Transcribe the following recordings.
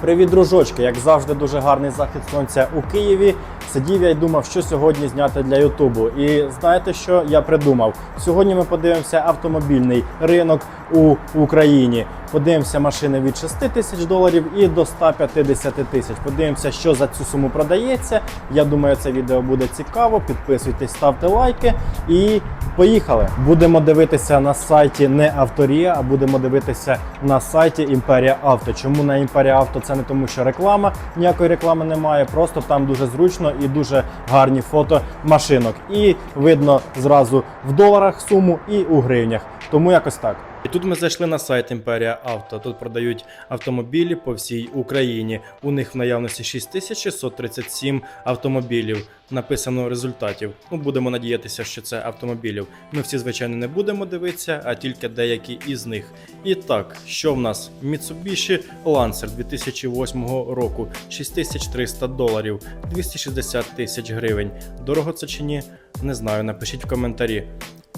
Привіт, дружочки! Як завжди, дуже гарний захід сонця у Києві. Сидів я й думав, що сьогодні зняти для Ютубу. І знаєте, що я придумав? Сьогодні ми подивимося автомобільний ринок у Україні. Подивимося машини від 6 тисяч доларів і до 150 тисяч. Подивимося, що за цю суму продається. Я думаю, це відео буде цікаво. Підписуйтесь, ставте лайки і поїхали. Будемо дивитися на сайті не Авторія, а будемо дивитися на сайті Імперія Авто. Чому на Імперія Авто? Це не тому, що реклама, ніякої реклами немає. Просто там дуже зручно і дуже гарні фото машинок. І видно зразу в доларах суму і у гривнях. Тому якось так. І тут ми зайшли на сайт Імперія Авто. Тут продають автомобілі по всій Україні. У них в наявності 6637 автомобілів. Написано результатів. Ну, будемо надіятися, що це автомобілів. Ми всі, звичайно, не будемо дивитися, а тільки деякі із них. І так, що в нас? Mitsubishi Lancer 2008 року, 6300 доларів, 260 тисяч гривень. Дорого це чи ні? Не знаю, напишіть в коментарі.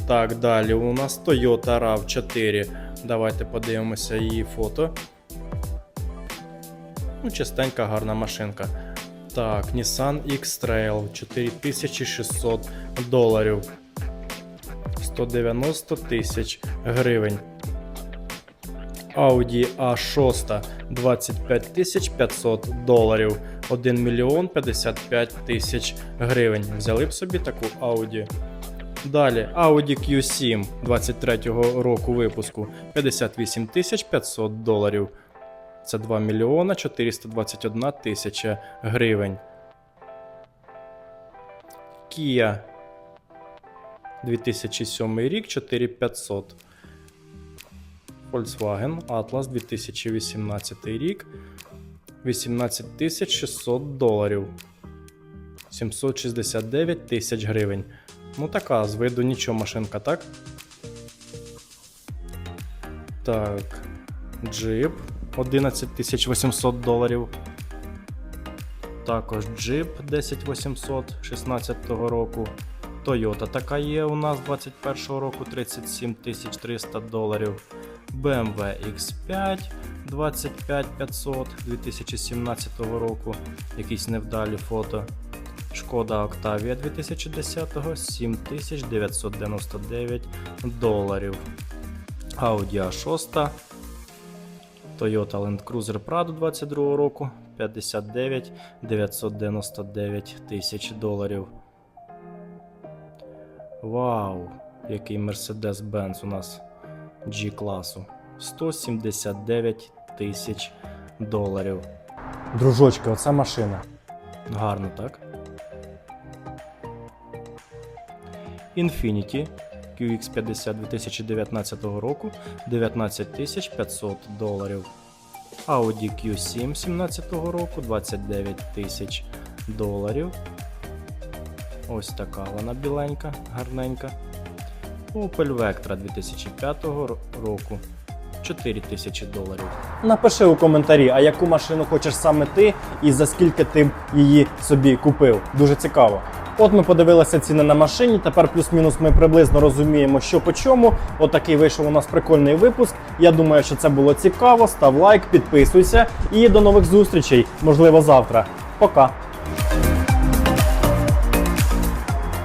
Так, далі у нас Toyota RAV4. Давайте подивимося її фото. Ну, частенька гарна машинка. Так, Nissan X-Trail 4600 доларів. 190 тисяч гривень. Audi A6 25 500 доларів. 1 мільйон 55 тисяч гривень. Взяли б собі таку Audi. Далі Audi Q7 23-го року випуску 58 500 доларів. Це 2 мільйона 421 тисяча гривень. Kia 2007 рік 4500. Volkswagen Atlas 2018 рік 18 600 доларів. 769 тисяч гривень. Ну така, з виду нічого машинка, так? Так. Джип 11 800 доларів. Також джип 10800 16 року. Toyota така є у нас 21 року 37 300 доларів. BMW X5 25 500 2017 року. Якісь невдалі фото. Шкода Octavia 2010 7999 доларів. Audi A6. Toyota Land Cruiser Prado 22 року 59 999 тисяч доларів. Вау! Який Mercedes-Benz у нас G-класу. 179 тисяч доларів. Дружочки, оця машина. Гарно, так? Infiniti QX50 2019 року 19 500 доларів. Audi Q7 17 року 29 тисяч доларів. Ось така вона біленька, гарненька. Opel Vectra 2005 року 4 тисячі доларів. Напиши у коментарі, а яку машину хочеш саме ти і за скільки ти її собі купив. Дуже цікаво. От ми подивилися ціни на машині. Тепер плюс-мінус ми приблизно розуміємо, що по чому. Отакий вийшов у нас прикольний випуск. Я думаю, що це було цікаво. Став лайк, підписуйся і до нових зустрічей. Можливо, завтра. Пока.